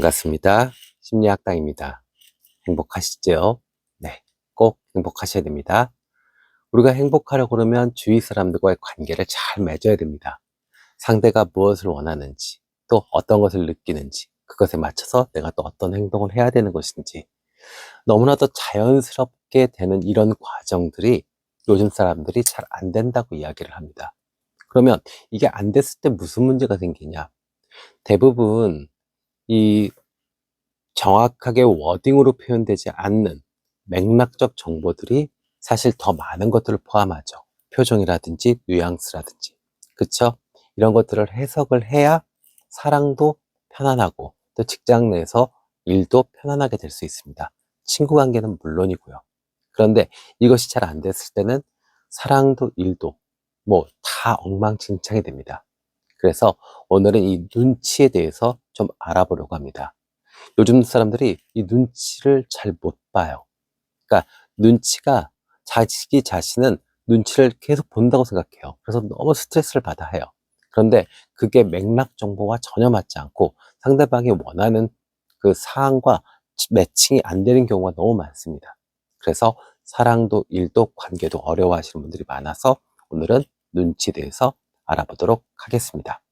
반갑습니다. 심리학당입니다. 행복하시죠? 네, 꼭 행복하셔야 됩니다. 우리가 행복하려고 그러면 주위 사람들과의 관계를 잘 맺어야 됩니다. 상대가 무엇을 원하는지, 또 어떤 것을 느끼는지, 그것에 맞춰서 내가 또 어떤 행동을 해야 되는 것인지, 너무나도 자연스럽게 되는 이런 과정들이 요즘 사람들이 잘 안 된다고 이야기를 합니다. 그러면 이게 안 됐을 때 무슨 문제가 생기냐? 대부분 이 정확하게 워딩으로 표현되지 않는 맥락적 정보들이 사실 더 많은 것들을 포함하죠. 표정이라든지 뉘앙스라든지. 그쵸? 이런 것들을 해석을 해야 사랑도 편안하고 또 직장 내에서 일도 편안하게 될 수 있습니다. 친구 관계는 물론이고요. 그런데 이것이 잘 안 됐을 때는 사랑도 일도 뭐 다 엉망진창이 됩니다. 그래서 오늘은 이 눈치에 대해서 좀 알아보려고 합니다. 요즘 사람들이 이 눈치를 잘 못 봐요. 그러니까 눈치가 자기 자신은 눈치를 계속 본다고 생각해요. 그래서 너무 스트레스를 받아 해요. 그런데 그게 맥락 정보와 전혀 맞지 않고 상대방이 원하는 그 사항과 매칭이 안 되는 경우가 너무 많습니다. 그래서 사랑도 일도 관계도 어려워하시는 분들이 많아서 오늘은 눈치에 대해서 알아보도록 하겠습니다.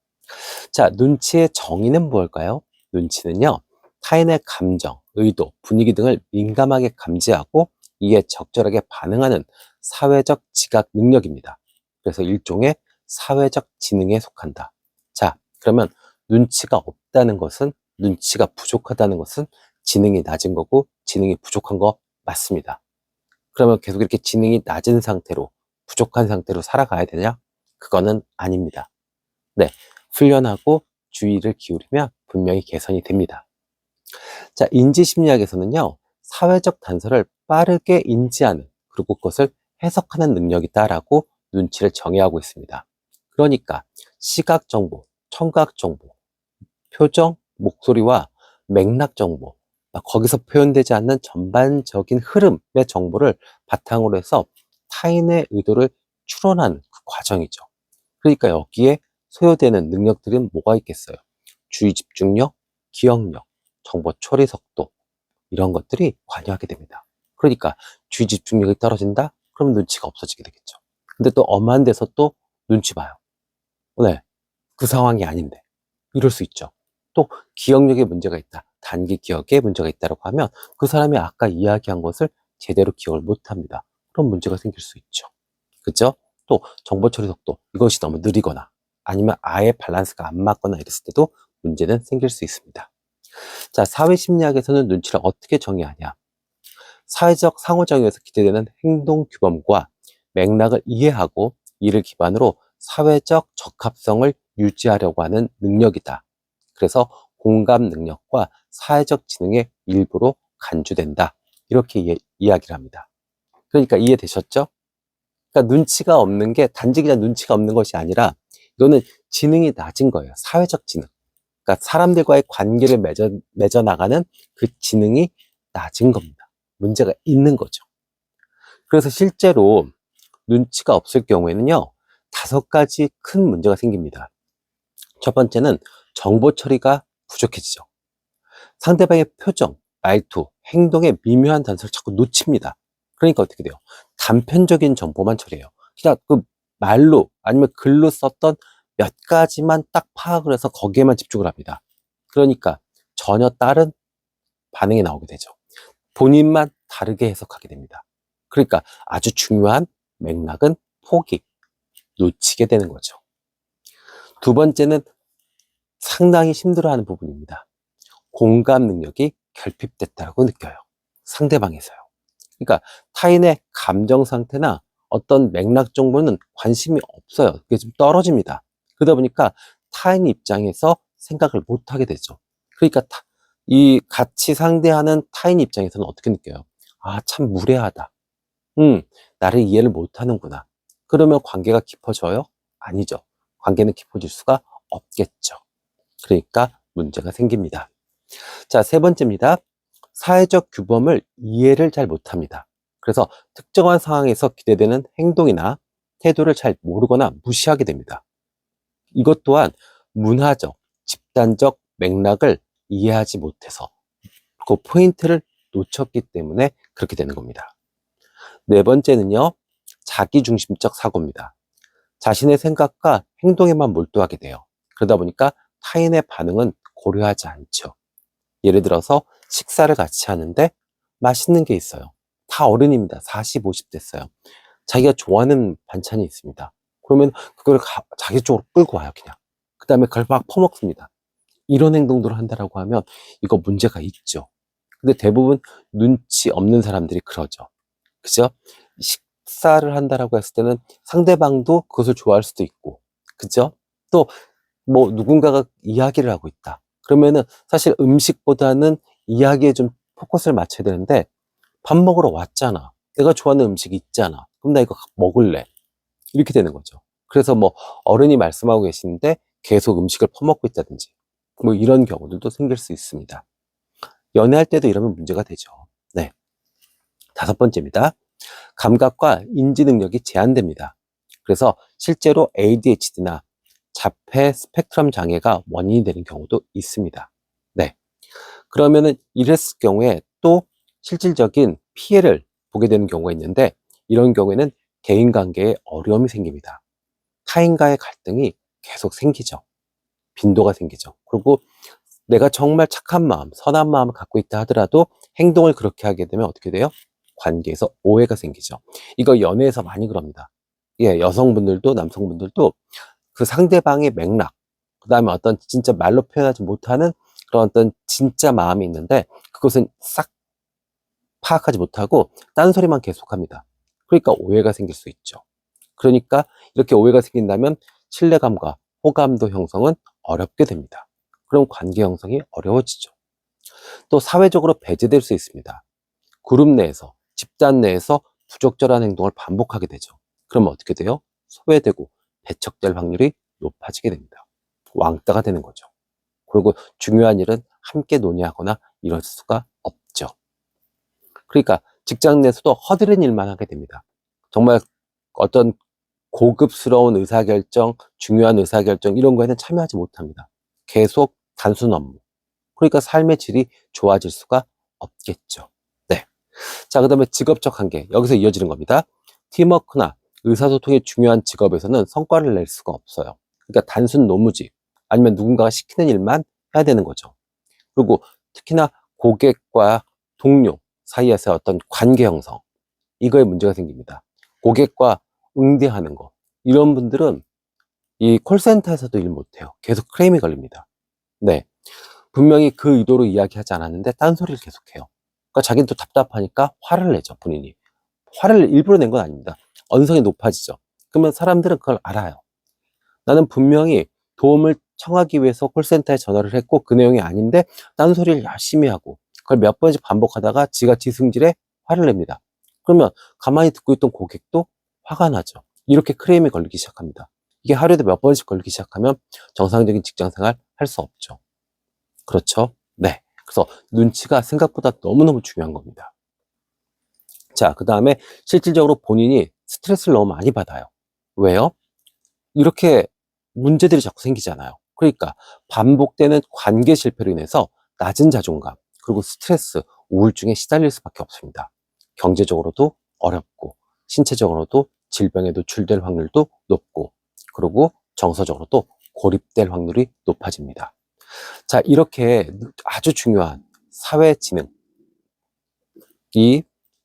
자, 눈치의 정의는 무엇일까요? 눈치는요, 타인의 감정, 의도, 분위기 등을 민감하게 감지하고 이에 적절하게 반응하는 사회적 지각 능력입니다. 그래서 일종의 사회적 지능에 속한다. 자, 그러면 눈치가 없다는 것은 눈치가 부족하다는 것은 지능이 낮은 거고 지능이 부족한 거 맞습니다. 그러면 계속 이렇게 지능이 낮은 상태로 부족한 상태로 살아가야 되냐? 그거는 아닙니다. 네. 훈련하고 주의를 기울이면 분명히 개선이 됩니다. 자, 인지심리학에서는요, 사회적 단서를 빠르게 인지하는, 그리고 그것을 해석하는 능력이 있다라고 눈치를 정의하고 있습니다. 그러니까, 시각 정보, 청각 정보, 표정, 목소리와 맥락 정보, 거기서 표현되지 않는 전반적인 흐름의 정보를 바탕으로 해서 타인의 의도를 추론하는 그 과정이죠. 그러니까 여기에 소요되는 능력들은 뭐가 있겠어요? 주의 집중력, 기억력, 정보 처리 속도 이런 것들이 관여하게 됩니다. 그러니까 주의 집중력이 떨어진다? 그럼 눈치가 없어지게 되겠죠. 근데 또 엄한 데서 또 눈치 봐요. 네. 그 상황이 아닌데. 이럴 수 있죠. 또 기억력에 문제가 있다. 단기 기억에 문제가 있다고 하면 그 사람이 아까 이야기한 것을 제대로 기억을 못 합니다. 그럼 문제가 생길 수 있죠. 그죠? 또 정보 처리 속도 이것이 너무 느리거나 아니면 아예 밸런스가 안 맞거나 이랬을 때도 문제는 생길 수 있습니다. 자, 사회 심리학에서는 눈치를 어떻게 정의하냐? 사회적 상호작용에서 기대되는 행동 규범과 맥락을 이해하고 이를 기반으로 사회적 적합성을 유지하려고 하는 능력이다. 그래서 공감 능력과 사회적 지능의 일부로 간주된다. 이렇게 이, 이야기를 합니다. 그러니까 이해되셨죠? 그러니까 눈치가 없는 게 단지 그냥 눈치가 없는 것이 아니라 이거는 지능이 낮은 거예요. 사회적 지능. 그러니까 사람들과의 관계를 맺어, 맺어 나가는 그 지능이 낮은 겁니다. 문제가 있는 거죠. 그래서 실제로 눈치가 없을 경우에는요, 다섯 가지 큰 문제가 생깁니다. 첫 번째는 정보 처리가 부족해지죠. 상대방의 표정, 말투, 행동의 미묘한 단서를 자꾸 놓칩니다. 그러니까 어떻게 돼요? 단편적인 정보만 처리해요. 그냥 그 말로 아니면 글로 썼던 몇 가지만 딱 파악을 해서 거기에만 집중을 합니다. 그러니까 전혀 다른 반응이 나오게 되죠. 본인만 다르게 해석하게 됩니다. 그러니까 아주 중요한 맥락은 포기, 놓치게 되는 거죠. 두 번째는 상당히 힘들어하는 부분입니다. 공감 능력이 결핍됐다고 느껴요. 상대방에서요. 그러니까 타인의 감정 상태나 어떤 맥락 정보는 관심이 없어요. 그게 좀 떨어집니다. 그러다 보니까 타인 입장에서 생각을 못 하게 되죠. 그러니까 타, 이 같이 상대하는 타인 입장에서는 어떻게 느껴요? 아, 참 무례하다. 음, 나를 이해를 못 하는구나. 그러면 관계가 깊어져요? 아니죠. 관계는 깊어질 수가 없겠죠. 그러니까 문제가 생깁니다. 자, 세 번째입니다. 사회적 규범을 이해를 잘 못합니다. 그래서 특정한 상황에서 기대되는 행동이나 태도를 잘 모르거나 무시하게 됩니다. 이것 또한 문화적, 집단적 맥락을 이해하지 못해서 그 포인트를 놓쳤기 때문에 그렇게 되는 겁니다. 네 번째는요, 자기중심적 사고입니다. 자신의 생각과 행동에만 몰두하게 돼요. 그러다 보니까 타인의 반응은 고려하지 않죠. 예를 들어서 식사를 같이 하는데 맛있는 게 있어요. 다 어른입니다. 40, 50 됐어요. 자기가 좋아하는 반찬이 있습니다. 그러면 그걸 가- 자기 쪽으로 끌고 와요, 그냥. 그 다음에 그걸 막 퍼먹습니다. 이런 행동들을 한다라고 하면 이거 문제가 있죠. 근데 대부분 눈치 없는 사람들이 그러죠. 그죠? 식사를 한다라고 했을 때는 상대방도 그것을 좋아할 수도 있고, 그죠? 또, 뭐, 누군가가 이야기를 하고 있다. 그러면은 사실 음식보다는 이야기에 좀 포커스를 맞춰야 되는데, 밥 먹으러 왔잖아. 내가 좋아하는 음식이 있잖아. 그럼 나 이거 먹을래. 이렇게 되는 거죠. 그래서 뭐, 어른이 말씀하고 계시는데 계속 음식을 퍼먹고 있다든지, 뭐 이런 경우들도 생길 수 있습니다. 연애할 때도 이러면 문제가 되죠. 네. 다섯 번째입니다. 감각과 인지 능력이 제한됩니다. 그래서 실제로 ADHD나 자폐 스펙트럼 장애가 원인이 되는 경우도 있습니다. 네. 그러면은 이랬을 경우에 또 실질적인 피해를 보게 되는 경우가 있는데 이런 경우에는 개인 관계에 어려움이 생깁니다. 타인과의 갈등이 계속 생기죠. 빈도가 생기죠. 그리고 내가 정말 착한 마음, 선한 마음을 갖고 있다 하더라도 행동을 그렇게 하게 되면 어떻게 돼요? 관계에서 오해가 생기죠. 이거 연애에서 많이 그럽니다. 예, 여성분들도 남성분들도 그 상대방의 맥락, 그 다음에 어떤 진짜 말로 표현하지 못하는 그런 어떤 진짜 마음이 있는데 그것은 싹 파악하지 못하고 딴소리만 계속합니다. 그러니까 오해가 생길 수 있죠. 그러니까 이렇게 오해가 생긴다면 신뢰감과 호감도 형성은 어렵게 됩니다. 그럼 관계 형성이 어려워지죠. 또 사회적으로 배제될 수 있습니다. 그룹 내에서, 집단 내에서 부적절한 행동을 반복하게 되죠. 그러면 어떻게 돼요? 소외되고 배척될 확률이 높아지게 됩니다. 왕따가 되는 거죠. 그리고 중요한 일은 함께 논의하거나 이럴 수가 없죠. 그러니까 직장 내에서도 허드렛 일만 하게 됩니다. 정말 어떤 고급스러운 의사결정, 중요한 의사결정 이런 거에는 참여하지 못합니다. 계속 단순 업무. 그러니까 삶의 질이 좋아질 수가 없겠죠. 네. 자, 그 다음에 직업적 한계. 여기서 이어지는 겁니다. 팀워크나 의사소통이 중요한 직업에서는 성과를 낼 수가 없어요. 그러니까 단순 노무지 아니면 누군가가 시키는 일만 해야 되는 거죠. 그리고 특히나 고객과 동료 사이에서 어떤 관계 형성. 이거에 문제가 생깁니다. 고객과 응대하는 거. 이런 분들은 이 콜센터에서도 일 못해요. 계속 크레임이 걸립니다. 네. 분명히 그 의도로 이야기하지 않았는데 딴소리를 계속해요. 그러니까 자기는 또 답답하니까 화를 내죠, 본인이. 화를 일부러 낸 건 아닙니다. 언성이 높아지죠. 그러면 사람들은 그걸 알아요. 나는 분명히 도움을 청하기 위해서 콜센터에 전화를 했고 그 내용이 아닌데 딴소리를 열심히 하고 그걸 몇 번씩 반복하다가 지가 지승질에 화를 냅니다. 그러면 가만히 듣고 있던 고객도 화가 나죠. 이렇게 크레임이 걸리기 시작합니다. 이게 하루에도 몇 번씩 걸리기 시작하면 정상적인 직장 생활 할 수 없죠. 그렇죠? 네. 그래서 눈치가 생각보다 너무너무 중요한 겁니다. 자, 그 다음에 실질적으로 본인이 스트레스를 너무 많이 받아요. 왜요? 이렇게 문제들이 자꾸 생기잖아요. 그러니까 반복되는 관계 실패로 인해서 낮은 자존감, 그리고 스트레스, 우울증에 시달릴 수밖에 없습니다. 경제적으로도 어렵고, 신체적으로도 질병에 노출될 확률도 높고, 그리고 정서적으로도 고립될 확률이 높아집니다. 자, 이렇게 아주 중요한 사회 지능, 이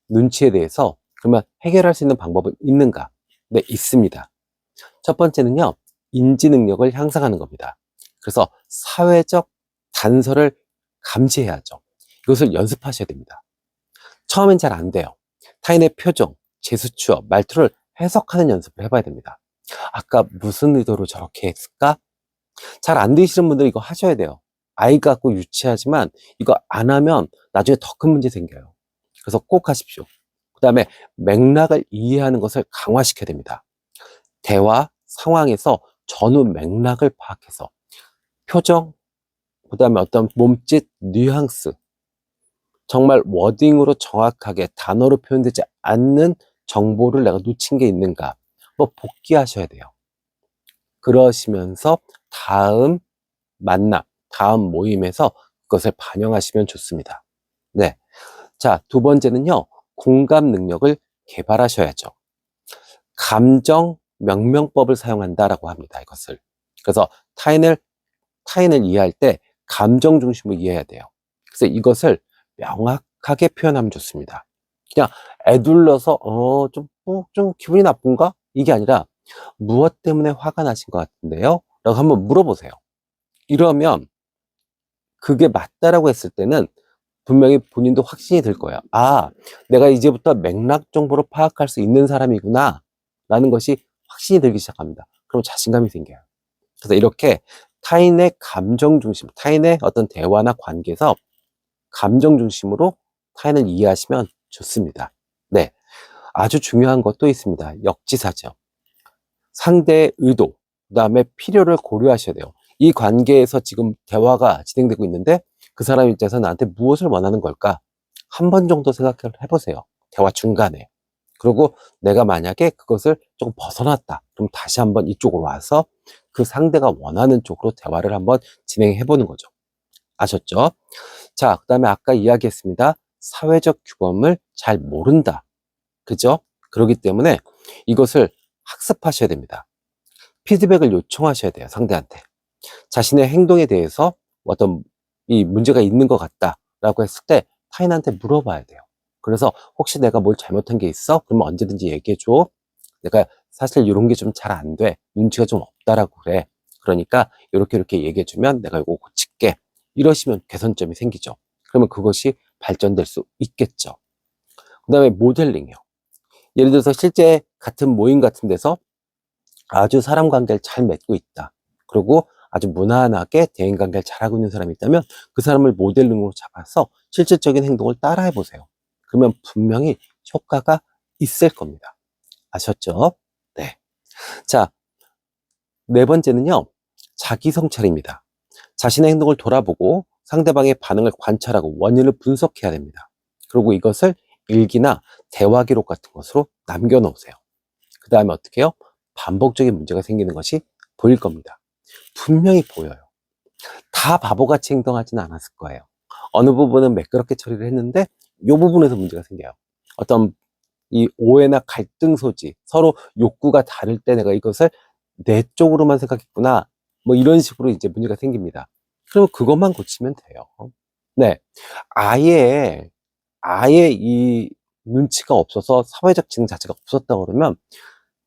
눈치에 대해서 그러면 해결할 수 있는 방법은 있는가? 네, 있습니다. 첫 번째는요, 인지 능력을 향상하는 겁니다. 그래서 사회적 단서를 감지해야죠. 이것을 연습하셔야 됩니다. 처음엔 잘 안 돼요. 타인의 표정, 제스처, 말투를 해석하는 연습을 해봐야 됩니다. 아까 무슨 의도로 저렇게 했을까? 잘 안 되시는 분들 이거 하셔야 돼요. 아이 같고 유치하지만 이거 안 하면 나중에 더 큰 문제 생겨요. 그래서 꼭 하십시오. 그 다음에 맥락을 이해하는 것을 강화시켜야 됩니다. 대화 상황에서 전후 맥락을 파악해서 표정, 그 다음에 어떤 몸짓, 뉘앙스, 정말 워딩으로 정확하게 단어로 표현되지 않는 정보를 내가 놓친 게 있는가, 뭐 복귀하셔야 돼요. 그러시면서 다음 만남, 다음 모임에서 그것을 반영하시면 좋습니다. 네. 자, 두 번째는요, 공감 능력을 개발하셔야죠. 감정 명명법을 사용한다라고 합니다. 이것을. 그래서 타인을, 타인을 이해할 때 감정 중심으로 이해해야 돼요. 그래서 이것을 명확하게 표현하면 좋습니다. 그냥 애둘러서, 어, 좀, 어, 좀 기분이 나쁜가? 이게 아니라, 무엇 때문에 화가 나신 것 같은데요? 라고 한번 물어보세요. 이러면, 그게 맞다라고 했을 때는 분명히 본인도 확신이 들 거예요. 아, 내가 이제부터 맥락 정보로 파악할 수 있는 사람이구나. 라는 것이 확신이 들기 시작합니다. 그럼 자신감이 생겨요. 그래서 이렇게 타인의 감정 중심, 타인의 어떤 대화나 관계에서 감정 중심으로 타인을 이해하시면 좋습니다. 네. 아주 중요한 것도 있습니다. 역지사죠. 상대의 의도, 그 다음에 필요를 고려하셔야 돼요. 이 관계에서 지금 대화가 진행되고 있는데 그 사람 입장에서 나한테 무엇을 원하는 걸까? 한 번 정도 생각을 해보세요. 대화 중간에. 그리고 내가 만약에 그것을 조금 벗어났다. 그럼 다시 한번 이쪽으로 와서 그 상대가 원하는 쪽으로 대화를 한번 진행해 보는 거죠. 아셨죠? 자, 그 다음에 아까 이야기했습니다. 사회적 규범을 잘 모른다. 그죠? 그렇기 때문에 이것을 학습하셔야 됩니다. 피드백을 요청하셔야 돼요. 상대한테. 자신의 행동에 대해서 어떤 이 문제가 있는 것 같다라고 했을 때 타인한테 물어봐야 돼요. 그래서 혹시 내가 뭘 잘못한 게 있어? 그러면 언제든지 얘기해줘. 내가 사실 이런 게 좀 잘 안 돼. 눈치가 좀 없다라고 그래. 그러니까 이렇게 이렇게 얘기해 주면 내가 이거 고칠게. 이러시면 개선점이 생기죠. 그러면 그것이 발전될 수 있겠죠. 그 다음에 모델링이요. 예를 들어서 실제 같은 모임 같은 데서 아주 사람 관계를 잘 맺고 있다. 그리고 아주 무난하게 대인 관계를 잘하고 있는 사람이 있다면 그 사람을 모델링으로 잡아서 실질적인 행동을 따라해 보세요. 그러면 분명히 효과가 있을 겁니다. 아셨죠? 네. 자, 네 번째는요, 자기 성찰입니다. 자신의 행동을 돌아보고 상대방의 반응을 관찰하고 원인을 분석해야 됩니다. 그리고 이것을 일기나 대화 기록 같은 것으로 남겨 놓으세요. 그 다음에 어떻게 해요? 반복적인 문제가 생기는 것이 보일 겁니다. 분명히 보여요. 다 바보같이 행동하지는 않았을 거예요. 어느 부분은 매끄럽게 처리를 했는데 이 부분에서 문제가 생겨요. 어떤 이 오해나 갈등 소지, 서로 욕구가 다를 때 내가 이것을 내 쪽으로만 생각했구나. 뭐 이런 식으로 이제 문제가 생깁니다. 그러면 그것만 고치면 돼요. 네. 아예, 아예 이 눈치가 없어서 사회적 지능 자체가 없었다 그러면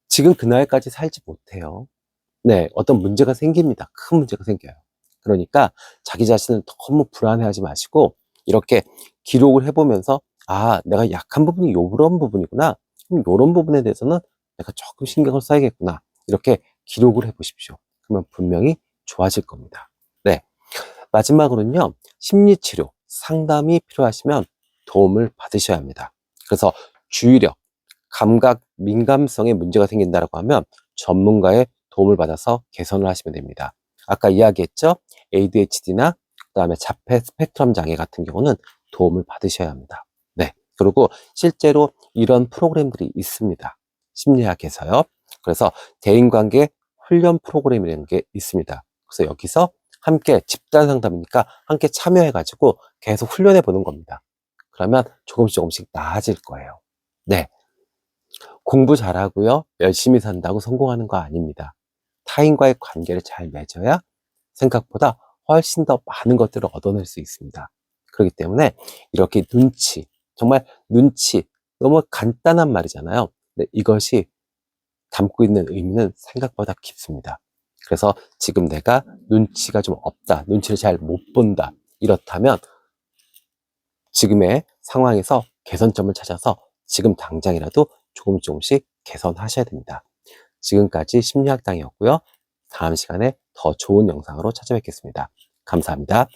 지금 그날까지 살지 못해요. 네. 어떤 문제가 생깁니다. 큰 문제가 생겨요. 그러니까 자기 자신을 너무 불안해하지 마시고 이렇게 기록을 해보면서 아 내가 약한 부분이 요런 부분이구나. 그럼 요런 부분에 대해서는 내가 조금 신경을 써야겠구나. 이렇게 기록을 해 보십시오. 그러면 분명히 좋아질 겁니다. 네. 마지막으로는요 심리치료 상담이 필요하시면 도움을 받으셔야 합니다. 그래서 주의력 감각 민감성에 문제가 생긴다고 하면 전문가의 도움을 받아서 개선을 하시면 됩니다. 아까 이야기했죠? ADHD나 그 다음에 자폐 스펙트럼 장애 같은 경우는 도움을 받으셔야 합니다. 네. 그리고 실제로 이런 프로그램들이 있습니다. 심리학에서요. 그래서 대인관계 훈련 프로그램이라는 게 있습니다. 그래서 여기서 함께 집단 상담이니까 함께 참여해가지고 계속 훈련해 보는 겁니다. 그러면 조금씩 조금씩 나아질 거예요. 네. 공부 잘하고요. 열심히 산다고 성공하는 거 아닙니다. 타인과의 관계를 잘 맺어야 생각보다 훨씬 더 많은 것들을 얻어낼 수 있습니다. 그렇기 때문에 이렇게 눈치, 정말 눈치, 너무 간단한 말이잖아요. 근데 이것이 담고 있는 의미는 생각보다 깊습니다. 그래서 지금 내가 눈치가 좀 없다, 눈치를 잘 못 본다, 이렇다면 지금의 상황에서 개선점을 찾아서 지금 당장이라도 조금 조금씩 개선하셔야 됩니다. 지금까지 심리학당이었고요. 다음 시간에 더 좋은 영상으로 찾아뵙겠습니다. 감사합니다.